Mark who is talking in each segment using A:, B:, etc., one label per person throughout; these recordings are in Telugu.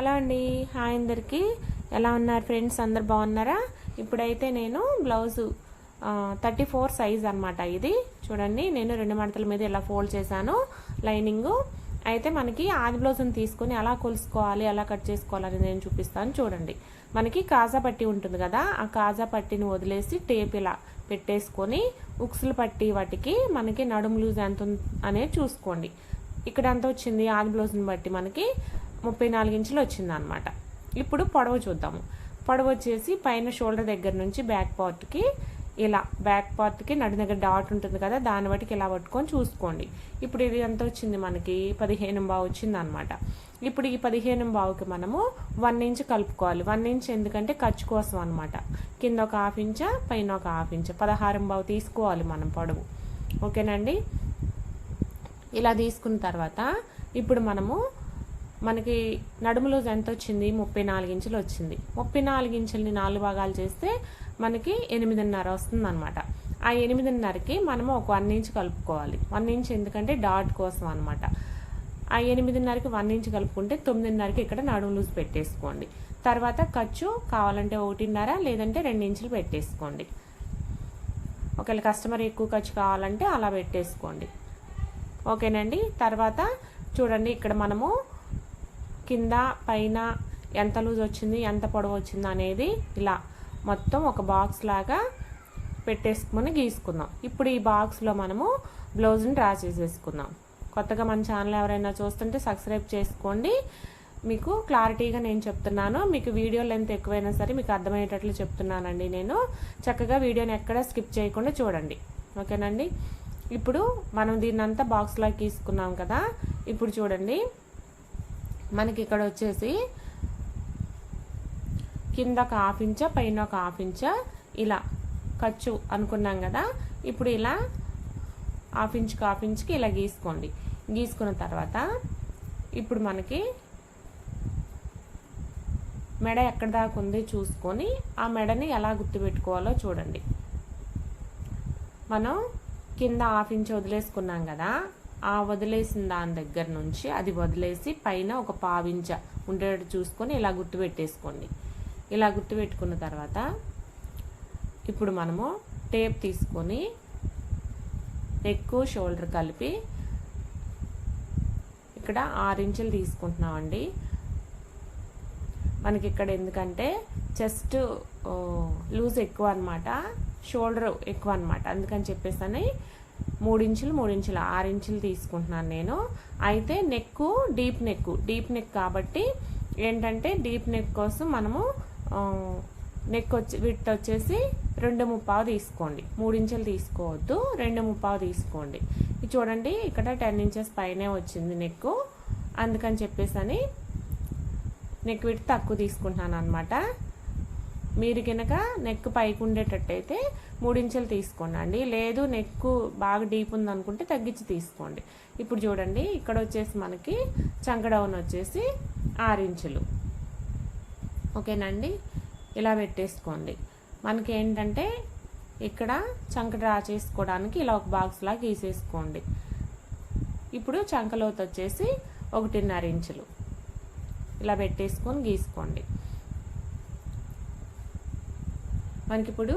A: హలో అండి. హాయ్ అందరికీ. ఎలా ఉన్నారు ఫ్రెండ్స్? అందరు బాగున్నారా? ఇప్పుడైతే నేను బ్లౌజు థర్టీ ఫోర్ సైజ్ అనమాట ఇది. చూడండి నేను రెండు మడతల మీద ఇలా ఫోల్డ్ చేశాను లైనింగు. అయితే మనకి ఆది బ్లౌజ్ని తీసుకొని ఎలా కొలుసుకోవాలి ఎలా కట్ చేసుకోవాలని నేను చూపిస్తాను. చూడండి మనకి కాజా పట్టి ఉంటుంది కదా ఆ కాజా పట్టిని వదిలేసి టేప్ ఇలా పెట్టేసుకొని ఉక్సులు పట్టి వాటికి మనకి నడుము లూజ్ ఎంత అనేది చూసుకోండి. ఇక్కడ ఎంత వచ్చింది ఆది బ్లౌజ్ని బట్టి మనకి. ముప్పై నాలుగు ఇంచులు వచ్చింది అనమాట ఇప్పుడు పొడవు చూద్దాము. పొడవు వచ్చేసి పైన షోల్డర్ దగ్గర నుంచి బ్యాక్ పార్ట్కి ఇలా బ్యాక్ పార్ట్కి నడి దగ్గర డాట్ ఉంటుంది కదా దాన్ని బట్టి ఇలా పట్టుకొని చూసుకోండి. ఇప్పుడు ఇది ఎంత వచ్చింది మనకి? పదిహేను బావు వచ్చింది అనమాట ఇప్పుడు ఈ పదిహేను బావుకి మనము వన్ ఇంచ్ కలుపుకోవాలి. వన్ ఇంచ్ ఎందుకంటే ఖర్చు కోసం అనమాట కింద ఒక హాఫ్ ఇంచ పైన ఒక హాఫ్ ఇంచ. పదహారం బావు తీసుకోవాలి మనం పొడవు. ఓకేనండి? ఇలా తీసుకున్న తర్వాత ఇప్పుడు మనము మనకి నడుములో ఎంత వచ్చింది ముప్పై నాలుగు ఇంచులు వచ్చింది. ముప్పై నాలుగు ఇంచుల్ని నాలుగు భాగాలు చేస్తే మనకి ఎనిమిదిన్నర వస్తుంది అనమాట ఆ ఎనిమిదిన్నరకి మనము ఒక వన్ ఇంచ్ కలుపుకోవాలి. వన్ ఇంచ్ ఎందుకంటే డాట్ కోసం అనమాట ఆ ఎనిమిదిన్నరకి వన్ ఇంచ్ కలుపుకుంటే తొమ్మిదిన్నరకి ఇక్కడ నడుము లూజ్ పెట్టేసుకోండి. తర్వాత ఖర్చు కావాలంటే ఒకటిన్నర లేదంటే రెండు ఇంచులు పెట్టేసుకోండి. ఒకవేళ కస్టమర్ ఎక్కువ ఖర్చు కావాలంటే అలా పెట్టేసుకోండి. ఓకేనండి? తర్వాత చూడండి ఇక్కడ మనము కింద పైన ఎంత లూజ్ వచ్చింది ఎంత పొడవు వచ్చింది అనేది ఇలా మొత్తం ఒక బాక్స్ లాగా పెట్టేసుకుని గీసుకుందాం. ఇప్పుడు ఈ బాక్స్లో మనము బ్లౌజ్ని డ్రా చేసేసుకుందాం. కొత్తగా మన ఛానల్ ఎవరైనా చూస్తుంటే సబ్స్క్రైబ్ చేసుకోండి. మీకు క్లారిటీగా నేను చెప్తున్నాను. మీకు వీడియో లెంత్ ఎక్కువైనా సరే మీకు అర్థమయ్యేటట్లు చెప్తున్నానండి నేను. చక్కగా వీడియోని ఎక్కడ స్కిప్ చేయకుండా చూడండి. ఓకేనండి? ఇప్పుడు మనం దీన్నంతా బాక్స్లోకి తీసుకున్నాం కదా? ఇప్పుడు చూడండి. మనకి ఇక్కడ వచ్చేసి కింద ఒక హాఫ్ ఇంచ పైన ఒక హాఫ్ ఇంచ ఇలా ఖర్చు అనుకున్నాం కదా. ఇప్పుడు ఇలా హాఫ్ ఇంచ్కి హాఫ్ ఇంచ్కి ఇలా గీసుకోండి. గీసుకున్న తర్వాత ఇప్పుడు మనకి మెడ ఎక్కడ దాకా ఉంది చూసుకొని ఆ మెడని ఎలా గుర్తుపెట్టుకోవాలో చూడండి. మనం కింద హాఫ్ ఇంచ్ వదిలేసుకున్నాం కదా. ఆ వదిలేసిన దాని దగ్గర నుంచి అది వదిలేసి పైన ఒక పావించ ఉండేటట్టు చూసుకొని ఇలా గుర్తుపెట్టేసుకోండి ఇలా గుర్తుపెట్టుకున్న తర్వాత ఇప్పుడు మనము టేప్ తీసుకొని నెక్ షోల్డర్ కలిపి ఇక్కడ ఆరు ఇంచులు తీసుకుంటున్నామండి. మనకి ఇక్కడ ఎందుకంటే చెస్ట్ లూజ్ ఎక్కువ అనమాట షోల్డర్ ఎక్కువ అనమాట అందుకని చెప్పేసి మూడించులు మూడించులు ఆరు ఇంచులు తీసుకుంటున్నాను నేను. అయితే neck deep neck deep neck కాబట్టి ఏంటంటే డీప్ నెక్ కోసం మనము నెక్ వచ్చి విట్ వచ్చేసి రెండు ముప్పావు తీసుకోండి. మూడించులు తీసుకోవద్దు రెండు ముప్పావు తీసుకోండి. ఇది చూడండి ఇక్కడ టెన్ ఇంచెస్ పైనే వచ్చింది నెక్ అందుకని చెప్పేసి అని నెక్ విట్ తక్కువ తీసుకుంటున్నాను అనమాట మీరు కనుక నెక్ పైకి ఉండేటట్టయితే మూడించెలు తీసుకోండి అండి లేదు నెక్ బాగా డీప్ ఉందనుకుంటే తగ్గించి తీసుకోండి. ఇప్పుడు చూడండి ఇక్కడ వచ్చేసి మనకి చంకడౌన్ వచ్చేసి ఆరించులు. ఓకేనండి? ఇలా పెట్టేసుకోండి. మనకి ఏంటంటే ఇక్కడ చంక డ్రా చేసుకోవడానికి ఇలా ఒక బాక్స్ లాగా గీసేసుకోండి. ఇప్పుడు చంకలోత వచ్చేసి ఒకటిన్నర ఇంచులు. ఇలా పెట్టేసుకొని గీసుకోండి. మనకి ఇప్పుడు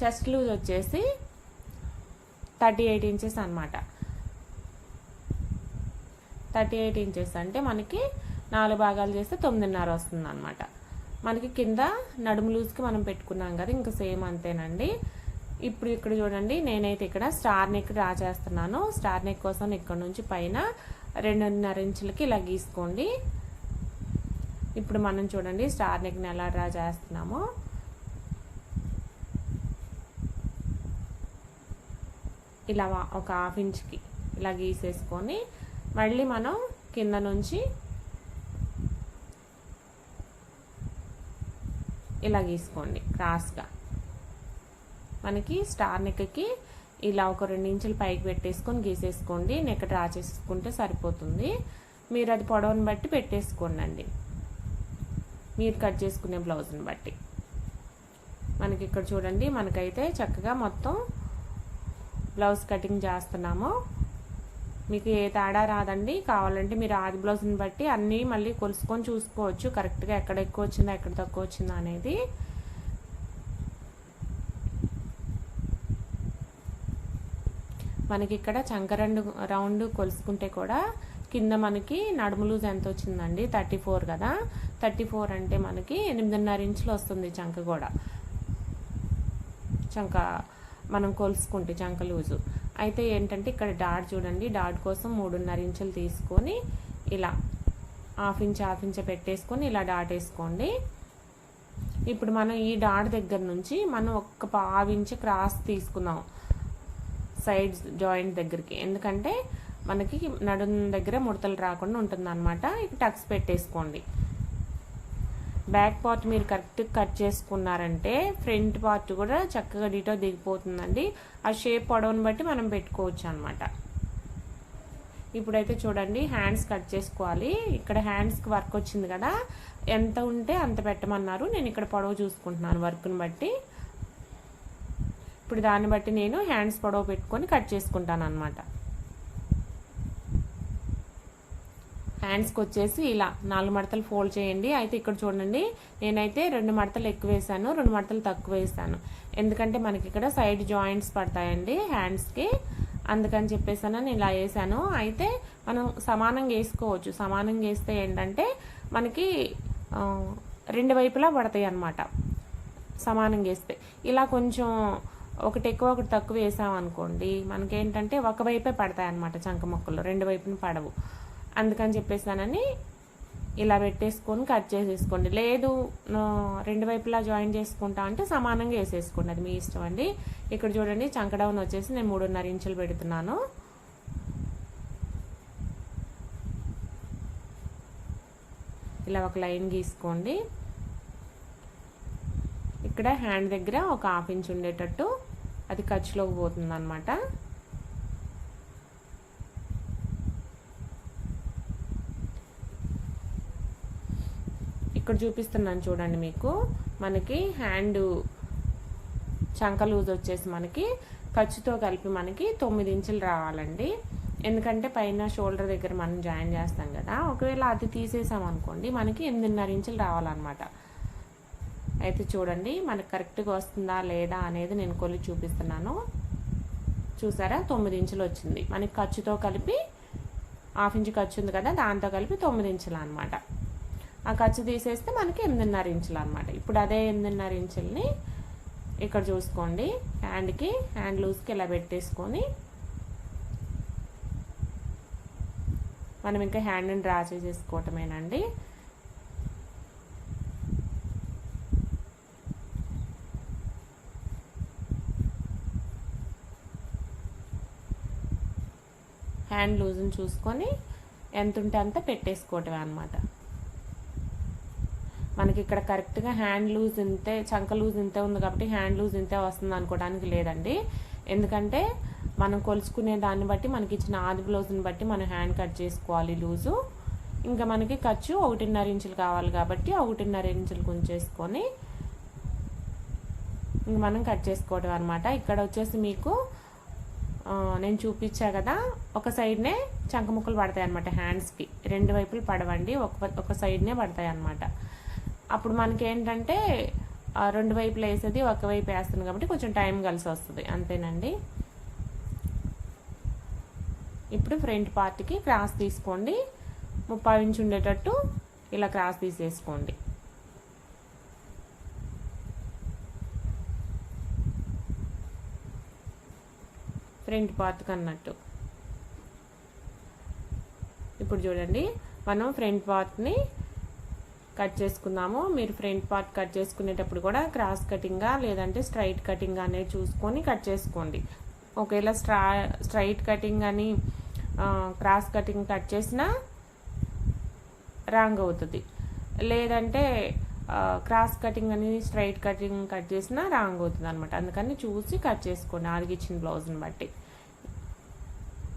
A: చెస్ట్ లూజ్ వచ్చేసి థర్టీ ఎయిట్ ఇంచెస్ అనమాట థర్టీ ఎయిట్ ఇంచెస్ అంటే మనకి నాలుగు భాగాలు చేస్తే తొమ్మిదిన్నర వస్తుంది అనమాట మనకి కింద నడుము లూజ్కి మనం పెట్టుకున్నాం కదా ఇంకా సేమ్ అంతేనండి. ఇప్పుడు ఇక్కడ చూడండి నేనైతే ఇక్కడ స్టార్ నెక్ డ్రా చేస్తున్నాను. స్టార్ నెక్ కోసం ఇక్కడ నుంచి పైన రెండున్నర ఇంచులకి ఇలా గీసుకోండి. ఇప్పుడు మనం చూడండి స్టార్ నెక్ని ఎలా డ్రా చేస్తున్నామో. ఇలా ఒక హాఫ్ ఇంచ్కి ఇలా గీసేసుకొని మళ్ళీ మనం కింద నుంచి ఇలా గీసుకోండి క్రాస్గా మనకి స్టార్ నెక్కి ఇలా ఒక రెండు ఇంచులు పైకి పెట్టేసుకొని గీసేసుకోండి. నెక్ డ్రా చేసుకుంటే సరిపోతుంది. మీరు అది పొడవుని బట్టి పెట్టేసుకోండి మీరు కట్ చేసుకునే బ్లౌజ్ని బట్టి. మనకి ఇక్కడ చూడండి మనకైతే చక్కగా మొత్తం బ్లౌజ్ కటింగ్ చేస్తున్నాము. మీకు ఏ తేడా రాదండి. కావాలంటే మీరు ఆది బ్లౌజ్ని బట్టి అన్నీ మళ్ళీ కొలుసుకొని చూసుకోవచ్చు. కరెక్ట్గా ఎక్కడ ఎక్కువ వచ్చిందా ఎక్కడ తక్కువ వచ్చిందా అనేది. మనకి ఇక్కడ చంక రెండు రౌండ్ కొలుసుకుంటే కూడా కింద మనకి నడుము లూజ్ ఎంత వచ్చిందండి? థర్టీ ఫోర్ కదా? థర్టీ ఫోర్ అంటే మనకి ఎనిమిదిన్నర ఇంచులు వస్తుంది చంక కూడా. చంక మనం కొలుసుకుంటే చంక లూజు. అయితే ఏంటంటే ఇక్కడ డాట్ చూడండి డాట్ కోసం మూడున్నర ఇంచులు తీసుకొని ఇలా హాఫ్ ఇంచ్ హాఫ్ ఇంచ్ పెట్టేసుకొని ఇలా డాట్ వేసుకోండి. ఇప్పుడు మనం ఈ డాట్ దగ్గర నుంచి మనం ఒక్క పావించి క్రాస్ తీసుకుందాం సైడ్స్ జాయింట్ దగ్గరికి. ఎందుకంటే మనకి నడుం దగ్గర ముడతలు రాకుండా ఉంటుంది అనమాట ఇక టక్స్ పెట్టేసుకోండి. బ్యాక్ పార్ట్ మీరు కరెక్ట్ కట్ చేసుకున్నారంటే ఫ్రంట్ పార్ట్ కూడా చక్కగా డీటో దిగిపోతుందండి. ఆ షేప్ పొడవును బట్టి మనం పెట్టుకోవచ్చు అనమాట ఇప్పుడైతే చూడండి హ్యాండ్స్ కట్ చేసుకోవాలి. ఇక్కడ హ్యాండ్స్కి వర్క్ వచ్చింది కదా. ఎంత ఉంటే అంత పెట్టమన్నారు. నేను ఇక్కడ పొడవు చూసుకుంటున్నాను వర్క్ని బట్టి. ఇప్పుడు దాన్ని బట్టి నేను హ్యాండ్స్ పొడవు పెట్టుకొని కట్ చేసుకుంటాను అనమాట హ్యాండ్స్కి వచ్చేసి ఇలా నాలుగు మడతలు ఫోల్డ్ చేయండి. అయితే ఇక్కడ చూడండి నేనైతే రెండు మడతలు ఎక్కువ వేసాను రెండు మడతలు తక్కువ వేసాను. ఎందుకంటే మనకి ఇక్కడ సైడ్ జాయింట్స్ పడతాయండి హ్యాండ్స్కి అందుకని చెప్పేసాను నేను ఇలా వేసాను. అయితే మనం సమానంగా వేసుకోవచ్చు. సమానంగా వేస్తే ఏంటంటే మనకి రెండు వైపులా పడతాయి అన్నమాట. సమానంగా వేస్తే. ఇలా కొంచెం ఒకటి ఎక్కువ ఒకటి తక్కువ వేసామనుకోండి మనకేంటంటే ఒకవైపే పడతాయి అన్నమాట చంక మొక్కలు. రెండు వైపున పడవు. అందుకని చెప్పేసానని ఇలా పెట్టేసుకొని కట్ చేసేసుకోండి. లేదు రెండు వైపులా జాయిన్ చేసుకుంటా అంటే సమానంగా వేసేసుకోండి. అది మీ ఇష్టం అండి. ఇక్కడ చూడండి చంకడౌన్ వచ్చేసి నేను మూడున్నర ఇంచులు పెడుతున్నాను. ఇలా ఒక లైన్ గీసుకోండి. ఇక్కడ హ్యాండ్ దగ్గర ఒక హాఫ్ ఇంచ్ ఉండేటట్టు అది ఖర్చులోకి పోతుంది అనమాట ఇక్కడ చూపిస్తున్నాను చూడండి మీకు. మనకి హ్యాండ్ చంక లూజ్ వచ్చేసి మనకి ఖర్చుతో కలిపి మనకి తొమ్మిది ఇంచులు రావాలండి. ఎందుకంటే పైన షోల్డర్ దగ్గర మనం జాయిన్ చేస్తాం కదా. ఒకవేళ అది తీసేసాం అనుకోండి మనకి ఎనిమిదిన్నర ఇంచులు రావాలన్నమాట. అయితే చూడండి మనకు కరెక్ట్గా వస్తుందా లేదా అనేది నేను కొలి చూపిస్తున్నాను. చూసారా? తొమ్మిది ఇంచులు వచ్చింది. మనకి ఖర్చుతో కలిపి హాఫ్ ఇంచు ఖర్చు ఉంది కదా దాంతో కలిపి తొమ్మిది ఇంచులు అనమాట ఆ ఖర్చు తీసేస్తే మనకి ఎనిమిదిన్నర ఇంచులు అనమాట ఇప్పుడు అదే ఎనిమిదిన్నర ఇంచుల్ని ఇక్కడ చూసుకోండి. హ్యాండ్కి హ్యాండ్ లూజ్కి ఇలా పెట్టేసుకొని మనం ఇంకా హ్యాండ్ని డ్రా చేసేసుకోవటమేనండి. హ్యాండ్ లూజ్ని చూసుకొని ఎంత ఉంటే అంత పెట్టేసుకోవటమే అనమాట మనకి ఇక్కడ కరెక్ట్గా హ్యాండ్ లూజ్ ఇంతే చంక లూజ్ ఇంతే ఉంది కాబట్టి హ్యాండ్ లూజ్ ఇంతే వస్తుంది అనుకోవడానికి లేదండి. ఎందుకంటే మనం కొలుసుకునే దాన్ని బట్టి మనకి ఇచ్చిన ఆది బ్లౌజ్ని బట్టి మనం హ్యాండ్ కట్ చేసుకోవాలి లూజు ఇంకా మనకి ఖర్చు ఒకటిన్నర ఇంచులు కావాలి కాబట్టి ఒకటిన్నర ఇంచులు ఉంచేసుకొని ఇంక మనం కట్ చేసుకోవడం అనమాట ఇక్కడ వచ్చేసి మీకు నేను చూపించా కదా ఒక సైడ్నే చంక ముక్కలు పడతాయి అనమాట హ్యాండ్స్కి రెండు వైపులు పడవండి ఒక ఒక సైడ్నే పడతాయి అనమాట అప్పుడు మనకి ఏంటంటే రెండు వైపులు వేసేది ఒకవైపు వేస్తుంది కాబట్టి కొంచెం టైం కలిసి వస్తుంది. అంతేనండి. ఇప్పుడు ఫ్రంట్ పార్ట్కి క్రాస్ తీసుకోండి. ముప్పై ఇంచు ఉండేటట్టు ఇలా క్రాస్ తీసేసుకోండి. ఫ్రంట్ పార్ట్కి అన్నట్టు ఇప్పుడు చూడండి మనం ఫ్రంట్ పార్ట్ని కట్ చేసుకుందాము మీరు ఫ్రంట్ పార్ట్ కట్ చేసుకునేటప్పుడు కూడా క్రాస్ కటింగా లేదంటే స్ట్రైట్ కటింగ్ అనేది చూసుకొని కట్ చేసుకోండి. ఒకవేళ స్ట్రా స్ట్రైట్ కటింగ్ అని క్రాస్ కటింగ్ కట్ చేసినా రాంగ్ అవుతుంది. లేదంటే క్రాస్ కటింగ్ అని స్ట్రైట్ కటింగ్ కట్ చేసినా రాంగ్ అవుతుంది అనమాట అందుకని చూసి కట్ చేసుకోండి ఆరిగిచ్చిన బ్లౌజ్ని బట్టి.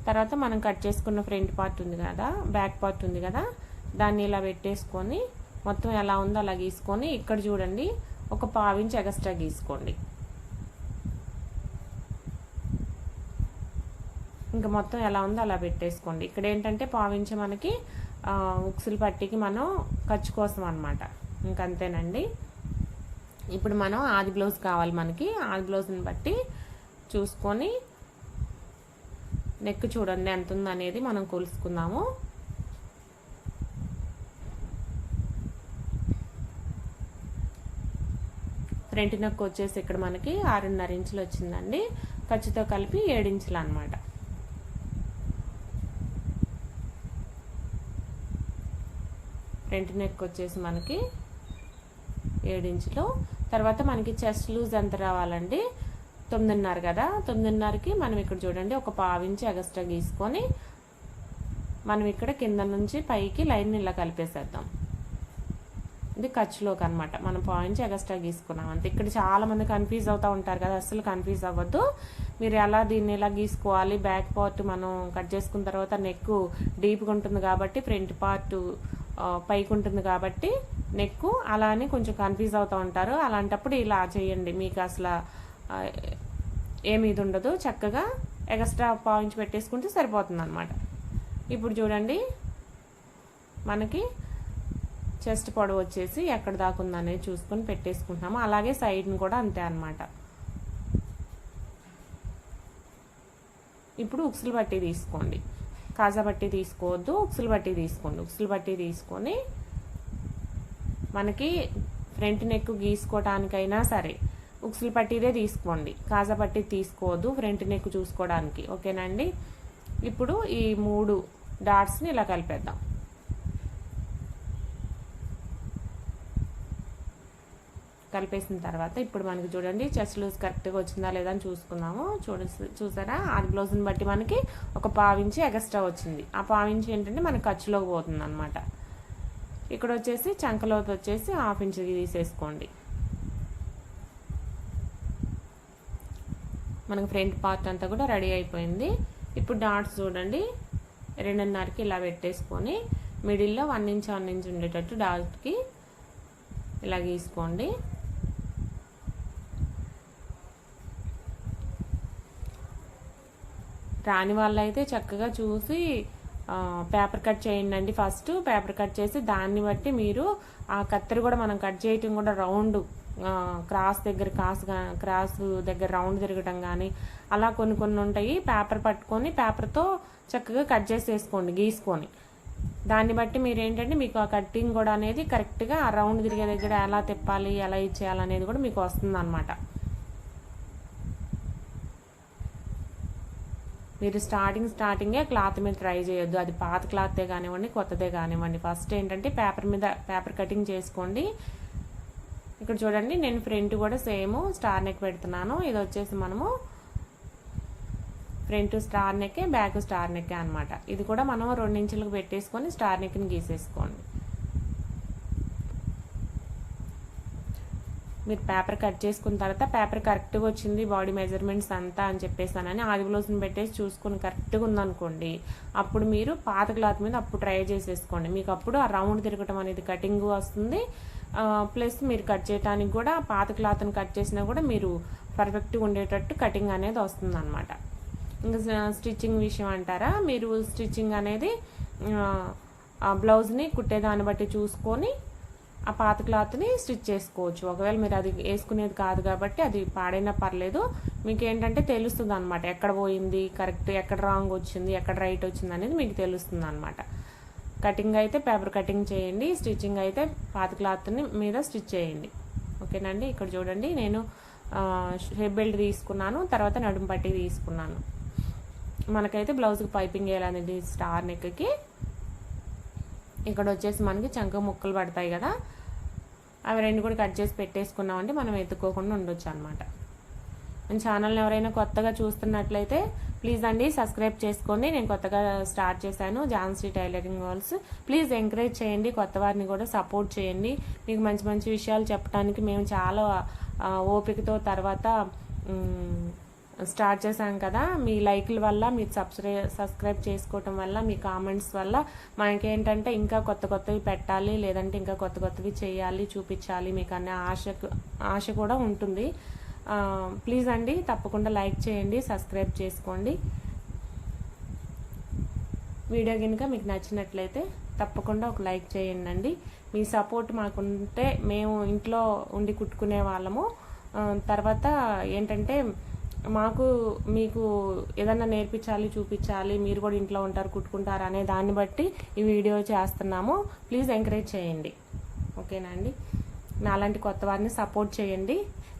A: తర్వాత మనం కట్ చేసుకున్న ఫ్రంట్ పార్ట్ ఉంది కదా బ్యాక్ పార్ట్ ఉంది కదా దాన్ని ఇలా పెట్టేసుకొని మొత్తం ఎలా ఉందో అలా గీసుకొని ఇక్కడ చూడండి ఒక పావించి ఎగస్ట్రా గీసుకోండి. ఇంకా మొత్తం ఎలా ఉందో అలా పెట్టేసుకోండి. ఇక్కడ ఏంటంటే పావించి మనకి ఉక్సులు పట్టికి మనం ఖర్చు కోసం అనమాట ఇంకంతేనండి. ఇప్పుడు మనం ఆది బ్లౌజ్ కావాలి మనకి. ఆది బ్లౌజ్ని బట్టి చూసుకొని నెక్ చూడండి ఎంత ఉందనేది మనం కొలుసుకుందాము. ఫ్రంట్ నెక్ వచ్చేసి ఇక్కడ మనకి ఆరున్నర ఇంచులు వచ్చిందండి. ఖర్చుతో కలిపి ఏడించులు అనమాట ఫ్రంట్ నెక్ వచ్చేసి మనకి ఏడించులు తర్వాత మనకి చెస్ట్ లూజ్ ఎంత రావాలండి? తొమ్మిదిన్నర కదా? తొమ్మిదిన్నరకి మనం ఇక్కడ చూడండి ఒక పావించి ఎగస్ట్రా గీసుకొని మనం ఇక్కడ కింద నుంచి పైకి లైన్ ఇలా కలిపేసేద్దాం. ఇది ఖర్చులోకి అనమాట మనం పాయింట్స్ ఎగస్ట్రా గీసుకున్నాం. అంతే. ఇక్కడ చాలా మంది కన్ఫ్యూజ్ అవుతూ ఉంటారు కదా. అస్సలు కన్ఫ్యూజ్ అవ్వద్దు. మీరు ఎలా దీన్ని ఎలా గీసుకోవాలి? బ్యాక్ పార్ట్ మనం కట్ చేసుకున్న తర్వాత నెక్ డీప్గా ఉంటుంది కాబట్టి ఫ్రంట్ పార్ట్ పైకి ఉంటుంది కాబట్టి నెక్ అలా అని కొంచెం కన్ఫ్యూజ్ అవుతూ ఉంటారు. అలాంటప్పుడు ఇలా చేయండి. మీకు అసలు ఆ, ఏమీ ఇది ఉండదు. చక్కగా ఎక్స్ట్రా పాయింట్స్ పెట్టేసుకుంటే సరిపోతుంది అనమాట ఇప్పుడు చూడండి. మనకి చెస్ట్ పొడవు వచ్చేసి ఎక్కడ దాకా ఉందనేది చూసుకొని పెట్టేసుకుంటున్నాము. అలాగే సైడ్ని కూడా అంతే అనమాట ఇప్పుడు ఉక్సులు బట్టి తీసుకోండి. కాజా బట్టి తీసుకోవద్దు ఉక్సులు బట్టి తీసుకోండి. ఉక్సులు బట్టి తీసుకొని మనకి ఫ్రంట్ నెక్ గీసుకోవటానికైనా సరే ఉక్సులు పట్టిదే తీసుకోండి. కాజా పట్టి తీసుకోవద్దు ఫ్రంట్ నెక్ చూసుకోవడానికి. ఓకేనండి ఇప్పుడు ఈ మూడు డాట్స్ని ఇలా కలిపేద్దాం. కలిపేసిన తర్వాత ఇప్పుడు మనకి చూడండి చెస్ట్ లూజ్ కరెక్ట్గా వచ్చిందా లేదా అని చూసుకుందాము. చూడ చూసారా? ఆది బ్లౌజ్ని బట్టి మనకి ఒక పావించి ఎగస్ట్రా వచ్చింది. ఆ పావించి ఏంటంటే మనకి ఖర్చులోకి పోతుంది అనమాట ఇక్కడ వచ్చేసి చంకలోకి వచ్చేసి హాఫ్ ఇంచ్కి తీసేసుకోండి. మనకి ఫ్రంట్ పార్ట్ అంతా కూడా రెడీ అయిపోయింది. ఇప్పుడు డాట్స్ చూడండి. రెండున్నరకి ఇలా పెట్టేసుకొని మిడిల్లో వన్ ఇంచ్ వన్ ఇంచ్ ఉండేటట్టు డాట్కి ఇలా గీసుకోండి. రాని వాళ్ళైతే చక్కగా చూసి పేపర్ కట్ చేయండి అండి ఫస్ట్. పేపర్ కట్ చేసి దాన్ని బట్టి మీరు ఆ కత్తెర కూడా మనం కట్ చేయటం కూడా రౌండ్ క్రాస్ దగ్గర క్రాస్ క్రాస్ దగ్గర రౌండ్ తిరగటం కానీ అలా కొన్ని కొన్ని ఉంటాయి. పేపర్ పట్టుకొని పేపర్తో చక్కగా కట్ చేసేసుకోండి గీసుకొని. దాన్ని బట్టి మీరు ఏంటంటే మీకు ఆ కట్టింగ్ కూడా అనేది కరెక్ట్గా ఆ రౌండ్ తిరిగే దగ్గర ఎలా తిప్పాలి ఎలా ఇచ్చేయాలి అనేది కూడా మీకు వస్తుంది మీరు స్టార్టింగ్ స్టార్టింగే క్లాత్ మీద ట్రై చేయొద్దు. అది పాత క్లాతే కానివ్వండి కొత్తదే కానివ్వండి. ఫస్ట్ ఏంటంటే పేపర్ మీద పేపర్ కటింగ్ చేసుకోండి. ఇక్కడ చూడండి నేను ఫ్రంట్ కూడా సేమ్ స్టార్ నెక్ పెడుతున్నాను. ఇది వచ్చేసి మనము ఫ్రంట్ స్టార్ నెక్కే బ్యాక్ స్టార్ నెక్కే అనమాట ఇది కూడా మనం రెండు ఇంచులకు పెట్టేసుకొని స్టార్ నెక్ని గీసేసుకోండి. మీరు పేపర్ కట్ చేసుకున్న తర్వాత పేపర్ కరెక్ట్గా వచ్చింది బాడీ మెజర్మెంట్స్ అంతా అని చెప్పేసానని ఆది బ్లౌజ్ని పెట్టేసి చూసుకుని కరెక్ట్గా ఉందనుకోండి అప్పుడు మీరు పాత క్లాత్ మీద అప్పుడు ట్రై చేసేసుకోండి. మీకు అప్పుడు ఆ రౌండ్ తిరగటం అనేది కటింగ్ వస్తుంది. ప్లస్ మీరు కట్ చేయడానికి కూడా పాత క్లాత్ని కట్ చేసినా కూడా మీరు పర్ఫెక్ట్గా ఉండేటట్టు కటింగ్ అనేది వస్తుంది అనమాట ఇంకా స్టిచ్చింగ్ విషయం అంటారా? మీరు స్టిచ్చింగ్ అనేది బ్లౌజ్ని కుట్టేదాన్ని బట్టి చూసుకొని ఆ పాత క్లాత్ని స్టిచ్ చేసుకోవచ్చు. ఒకవేళ మీరు అది వేసుకునేది కాదు కాబట్టి అది పాడైనా పర్లేదు. మీకు ఏంటంటే తెలుస్తుంది అనమాట ఎక్కడ పోయింది? కరెక్ట్ ఎక్కడ రాంగ్ వచ్చింది? ఎక్కడ రైట్ వచ్చింది అనేది మీకు తెలుస్తుంది అనమాట కటింగ్ అయితే పేపర్ కటింగ్ చేయండి. స్టిచ్చింగ్ అయితే పాత క్లాత్ని మీద స్టిచ్ చేయండి. ఓకేనండి? ఇక్కడ చూడండి. నేను షేప్ బెల్ట్ తీసుకున్నాను. తర్వాత నడుము పట్టి తీసుకున్నాను. మనకైతే బ్లౌజ్కి పైపింగ్ వేయాలనేది స్టార్ నెక్కి. ఇక్కడ వచ్చేసి మనకి చంక ముక్కలు పడతాయి కదా. అవి రెండు కూడా కట్ చేసి పెట్టేసుకున్నామంటే మనం ఎత్తుకోకుండా ఉండొచ్చు అనమాట మన ఛానల్ని ఎవరైనా కొత్తగా చూస్తున్నట్లయితే ప్లీజ్ అండి సబ్స్క్రైబ్ చేసుకోండి. నేను కొత్తగా స్టార్ట్ చేశాను Jhansi tailoring walls. Please encourage చేయండి కొత్త వారిని కూడా సపోర్ట్ చేయండి. మీకు మంచి మంచి విషయాలు చెప్పడానికి మేము చాలా ఓపికతో తర్వాత స్టార్ట్ చేశాం కదా. మీ లైక్ల వల్ల మీరు సబ్స్క్రై సబ్స్క్రైబ్ చేసుకోవటం వల్ల మీ కామెంట్స్ వల్ల మనకేంటంటే ఇంకా కొత్త కొత్తవి పెట్టాలి లేదంటే ఇంకా కొత్త కొత్తవి చేయాలి చూపించాలి మీకు అనే ఆశ ఆశ కూడా ఉంటుంది. ప్లీజ్ అండి తప్పకుండా లైక్ చేయండి సబ్స్క్రైబ్ చేసుకోండి. వీడియో కనుక మీకు నచ్చినట్లయితే తప్పకుండా ఒక లైక్ చేయండి మీ సపోర్ట్ మాకుంటే మేము ఇంట్లో ఉండి కుట్టుకునే వాళ్ళము. తర్వాత ఏంటంటే మాకు మీకు ఏదన్నా నేర్పించాలి చూపించాలి మీరు కూడా ఇంట్లో ఉంటారు కుట్టుకుంటారు అనే దాన్ని బట్టి ఈ వీడియో చేస్తున్నాము. ప్లీజ్ ఎంకరేజ్ చేయండి. ఓకేనా అండి? నాలాంటి కొత్త వారిని సపోర్ట్ చేయండి.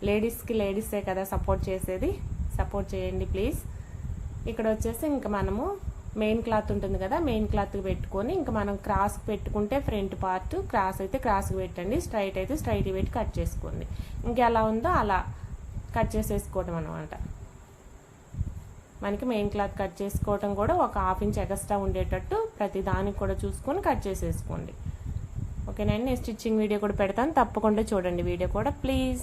A: లేడీస్కి లేడీసే కదా సపోర్ట్ చేసేది. సపోర్ట్ చేయండి ప్లీజ్ ఇక్కడ వచ్చేసి ఇంకా మనము మెయిన్ క్లాత్ ఉంటుంది కదా మెయిన్ క్లాత్ పెట్టుకొని ఇంకా మనం క్రాస్ పెట్టుకుంటే ఫ్రంట్ పార్ట్ క్రాస్ అయితే క్రాస్కి పెట్టండి స్ట్రైట్ అయితే స్ట్రైట్ పెట్టి కట్ చేసుకోండి. ఇంకా ఎలా ఉందో అలా కట్ చేసేసుకోవటం అనమాట మనకి మెయిన్ క్లాత్ కట్ చేసుకోవటం కూడా ఒక హాఫ్ ఇంచ్ ఎక్స్ట్రా ఉండేటట్టు ప్రతి దానికి కూడా చూసుకొని కట్ చేసేసుకోండి. ఓకేనండి నేను స్టిచ్చింగ్ వీడియో కూడా పెడతాను. తప్పకుండా చూడండి. వీడియో కూడా ప్లీజ్